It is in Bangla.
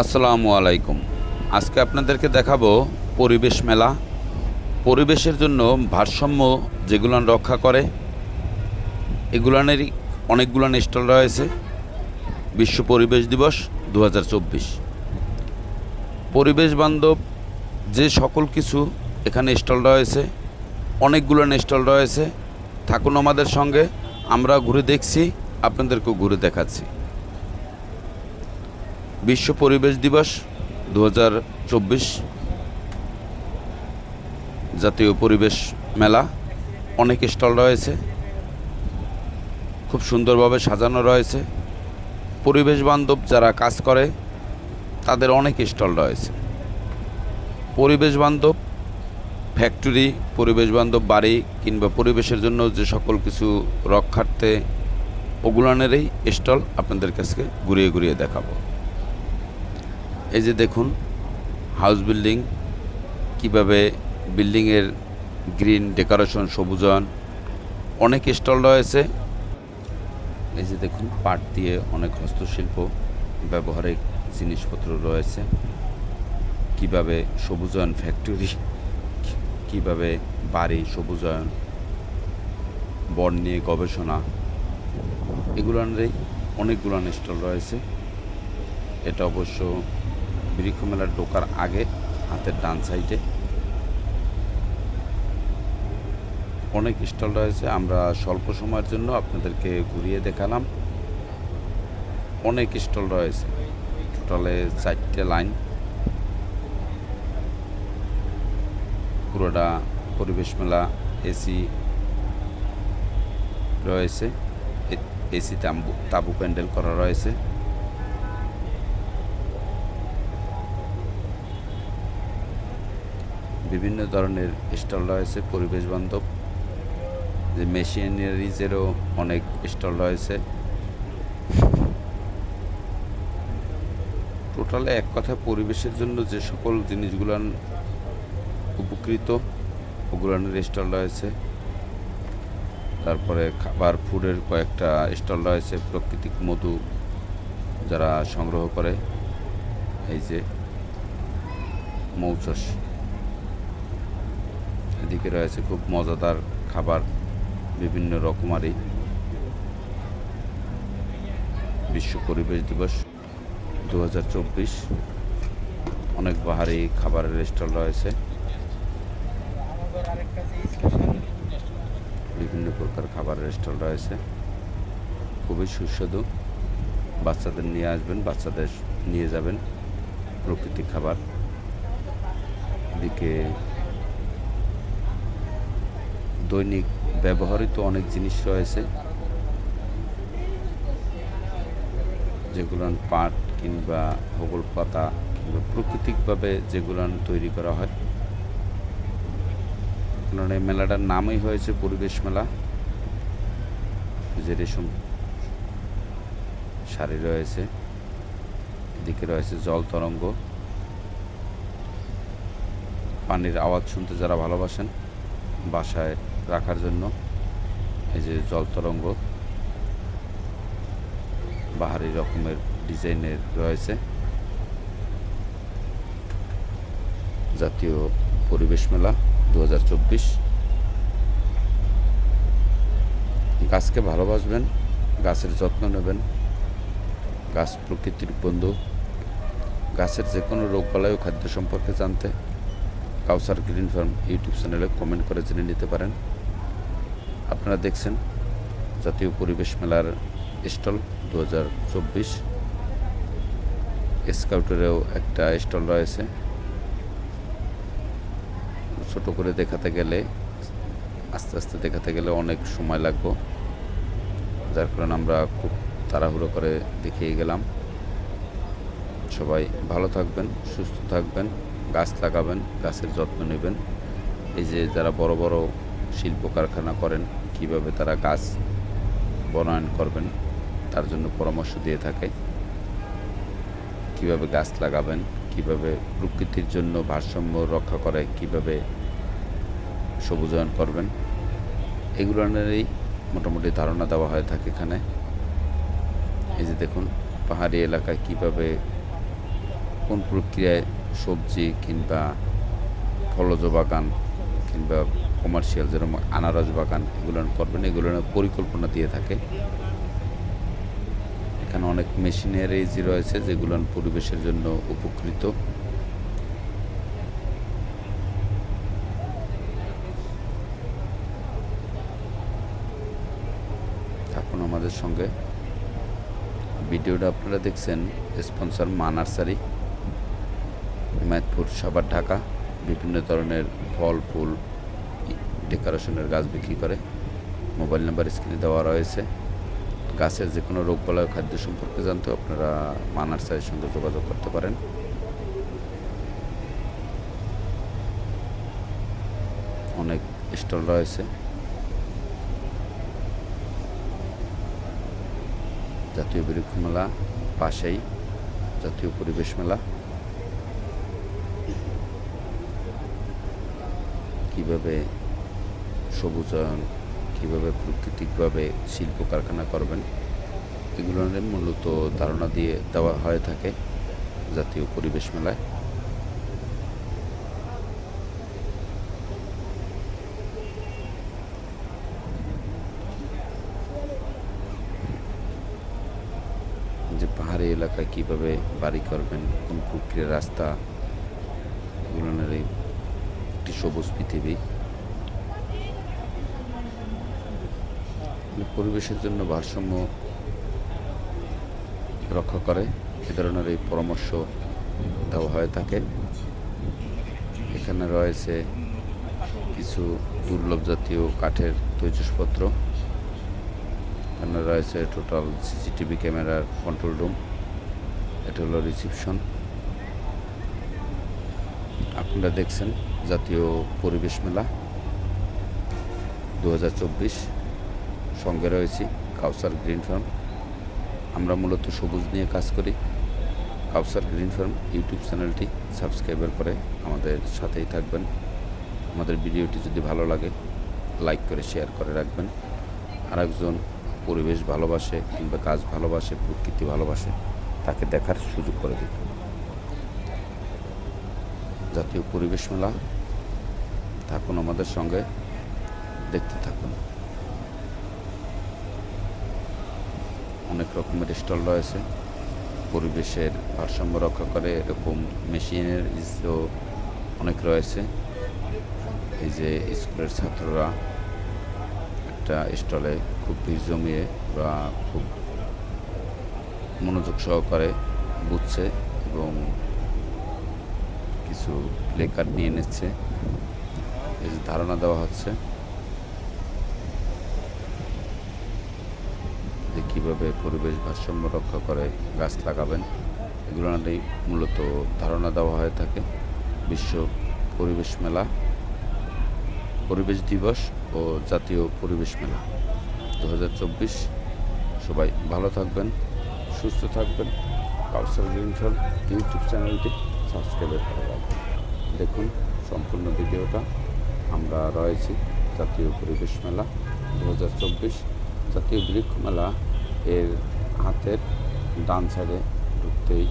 আসসালামু আলাইকুম। আজকে আপনাদেরকে দেখাবো পরিবেশ মেলা। পরিবেশের জন্য ভারসাম্য যেগুলান রক্ষা করে, এগুলানেরই অনেকগুলান স্টল রয়েছে। বিশ্ব পরিবেশ দিবস দু হাজার চব্বিশ। পরিবেশ বান্ধব যে সকল কিছু এখানে স্টল রয়েছে অনেকগুলো স্টল রয়েছে। থাকুন আমাদের সঙ্গে, আমরা ঘুরে দেখছি, আপনাদেরকেও ঘুরে দেখাচ্ছি। বিশ্ব পরিবেশ দিবস দু হাজার চব্বিশ জাতীয় পরিবেশ মেলা। অনেক স্টল রয়েছে। খুব সুন্দরভাবে সাজানো রয়েছে। পরিবেশ বান্ধব যারা কাজ করে, তাদের অনেক স্টল রয়েছে। পরিবেশ বান্ধব, ফ্যাক্টরি, পরিবেশ বান্ধব বাড়ি কিংবা পরিবেশের জন্য যে সকল কিছু রক্ষার্থে ওগুলানেরই স্টল আপনাদের কাছে ঘুরিয়ে ঘুরিয়ে দেখাবো। এই যে দেখুন হাউস বিল্ডিং কীভাবে বিল্ডিংয়ের গ্রিন ডেকোরেশন সবুজায়ন অনেক স্টল রয়েছে এই যে দেখুন, পাট দিয়ে অনেক হস্তশিল্প, ব্যবহারিক জিনিসপত্র রয়েছে। কীভাবে সবুজায়ন ফ্যাক্টরি কীভাবে বাড়ি সবুজায়ন, বন নিয়ে গবেষণা এগুলোরই অনেকগুলো স্টল রয়েছে। এটা অবশ্য বৃক্ষ মেলার ঢোকার আগে হাতের ডান সাইডে। অনেক স্টল রয়েছে, আমরা স্বল্প সময়ের জন্য আপনাদেরকে ঘুরিয়ে দেখালাম। অনেক স্টল রয়েছে, টোটালে চারটে লাইন। পুরোটা পরিবেশ মেলা, এসি রয়েছে এসি তাবু তাবু প্যান্ডেল করা রয়েছে। বিভিন্ন ধরনের স্টল রয়েছে, পরিবেশ বান্ধব। যে মেশিনারিজেরও অনেক স্টল রয়েছে। টোটালে এক কথা, পরিবেশের জন্য যে সকল জিনিসগুলান উপকৃত, ওগুলানের স্টল রয়েছে। তারপরে খাবার, ফুডের কয়েকটা স্টল রয়েছে, প্রাকৃতিক মধু যারা সংগ্রহ করে। এই যে মৌচাষ এদিকে রয়েছে খুব মজাদার খাবার, বিভিন্ন রকমারি। বিশ্ব পরিবেশ দিবস দু হাজার চব্বিশ। অনেক বাহারি খাবারের স্টল রয়েছে। বিভিন্ন প্রকার খাবারের স্টল রয়েছে। খুবই সুস্বাদু। বাচ্চাদের নিয়ে আসবেন, বাচ্চাদের নিয়ে যাবেন প্রকৃতিক খাবার। এদিকে দৈনিক ব্যবহৃত অনেক জিনিস রয়েছে। যেগুলো পাট কিংবা হগল পাতা কিংবা প্রাকৃতিকভাবে যেগুলো তৈরি করা হয়। কারণ এই মেলাটার নামই হয়েছে পরিবেশ মেলা। যে রেশম শাড়ি রয়েছে। এদিকে রয়েছে জল তরঙ্গ। পানির আওয়াজ শুনতে যারা ভালোবাসেন, বাসায় রাখার জন্য। এই যে জল তরঙ্গ বাহারি রকমের ডিজাইনের রয়েছে। জাতীয় পরিবেশ মেলা দু হাজার চব্বিশ। গাছকে ভালোবাসবেন, গাছের যত্ন নেবেন। গাছ প্রকৃতির বন্ধু। গাছের যে কোনো রোগবালাই ও খাদ্য সম্পর্কে জানতে কাউসার গ্রিন ফার্ম ইউটিউব চ্যানেলে কমেন্ট করে জেনে নিতে পারেন। আপনারা দেখছেন জাতীয় পরিবেশ মেলার স্টল দু হাজার চব্বিশ। স্কাউটেরও একটা স্টল রয়েছে। ছোট করে দেখাতে গেলে, আস্তে আস্তে দেখাতে গেলে অনেক সময় লাগবে। যার কারণে আমরা খুব তাড়াহুড়ো করে দেখিয়ে গেলাম। সবাই ভালো থাকবেন, সুস্থ থাকবেন। গাছ লাগাবেন, গাছের যত্ন নেবেন। এই যে যারা বড় বড় শিল্প কারখানা করেন, কীভাবে তারা গাছ বনায়ন করবেন, তার জন্য পরামর্শ দিয়ে থাকে। কীভাবে গাছ লাগাবেন, কীভাবে প্রকৃতির জন্য ভারসাম্য রক্ষা করে, কীভাবে সবুজায়ন করবেন। এগুলোরই মোটামুটি ধারণা দেওয়া হয়ে থাকে এখানে। এই যে দেখুন, পাহাড়ি এলাকায় কীভাবে কোন প্রক্রিয়ায় সবজি কিংবা ফলজ বাগান কিংবা কমার্শিয়াল যেরকম আনারস বাগান, এগুলো করবেন। এগুলো পরিকল্পনা দিয়ে থাকে। এখানে অনেক মেশিনারিজ রয়েছে যেগুলো পরিবেশের জন্য উপকৃত। থাকুন আমাদের সঙ্গে। ভিডিওটা আপনারা দেখছেন, স্পন্সর মা নার্সারি হিমায়তপুর সাভার ঢাকা, বিভিন্ন ধরনের ফল, ফুল, ডেকোরেশনের গাছ বিক্রি করে। মোবাইল নাম্বার স্ক্রিনে দেওয়া রয়েছে। গাছের যে কোনো রোগ বলা খাদ্য সম্পর্কে জানতে আপনারা মা নার্সারির সঙ্গে যোগাযোগ করতে পারেন। অনেক স্টল রয়েছে। জাতীয় বৃক্ষ মেলা পাশেই, জাতীয় পরিবেশ মেলা। কীভাবে সবুজায়ন, কীভাবে প্রাকৃতিকভাবে শিল্প কারখানা করবেন, এগুলো মূলত ধারণা দিয়ে দেওয়া হয়ে থাকে জাতীয় পরিবেশ মেলায়। যে পাহাড়ি এলাকায় কীভাবে বাড়ি করবেন, কোন প্রক্রিয়ার রাস্তা সবুজ পৃথিবী। পরিবেশের জন্য ভারসাম্য রক্ষা করে, এ ধরনের এই পরামর্শ দেওয়া হয়ে থাকে এখানে রয়েছে কিছু দুর্লভ জাতীয় কাঠের তৈজসপত্র এখানে রয়েছে টোটাল সিসিটিভি ক্যামেরার কন্ট্রোল রুম এটা হলো রিসিপশন আপনারা দেখছেন জাতীয় পরিবেশ মেলা দু হাজার চব্বিশ। সঙ্গে রয়েছি কাউসার গ্রিন ফার্ম। আমরা মূলত সবুজ নিয়ে কাজ করি। কাউসার গ্রিন ফার্ম ইউটিউব চ্যানেলটি সাবস্ক্রাইবার করে আমাদের সাথেই থাকবেন। আমাদের ভিডিওটি যদি ভালো লাগে, লাইক করে, শেয়ার করে রাখবেন। আরেকজন পরিবেশ ভালোবাসে কিংবা কাজ ভালোবাসে, প্রকৃতি ভালোবাসে, তাকে দেখার সুযোগ করে দিন জাতীয় পরিবেশ মেলা থাকুন আমাদের সঙ্গে, দেখতে থাকুন। অনেক রকমের স্টল রয়েছে, পরিবেশের ভারসাম্য রক্ষা করে এরকম মেশিনের ইসও অনেক রয়েছে। এই যে স্কুলের ছাত্ররা একটা স্টলে খুব ভিড় জমিয়ে বা খুব মনোযোগ সহকারে বুঝছে এবং কিছু লেকার নিয়ে নিচ্ছে। এই ধারণা দেওয়া হচ্ছে। যে কীভাবে পরিবেশ ভারসাম্য রক্ষা করে গাছ লাগাবেন, এগুলো মূলত ধারণা দেওয়া হয়ে থাকে। বিশ্ব পরিবেশ মেলা, পরিবেশ দিবস ও জাতীয় পরিবেশ মেলা দু হাজার চব্বিশ। সবাই ভালো থাকবেন, সুস্থ থাকবেন। কাউসার ইউটিউব চ্যানেলটি সাবস্ক্রাইব করে দেখুন সম্পূর্ণ ভিডিওটা। আমরা রয়েছি জাতীয় পরিবেশ মেলা দু হাজার চব্বিশ। জাতীয় বৃক্ষ মেলা এর হাতের ডান সাইডে ঢুকতেই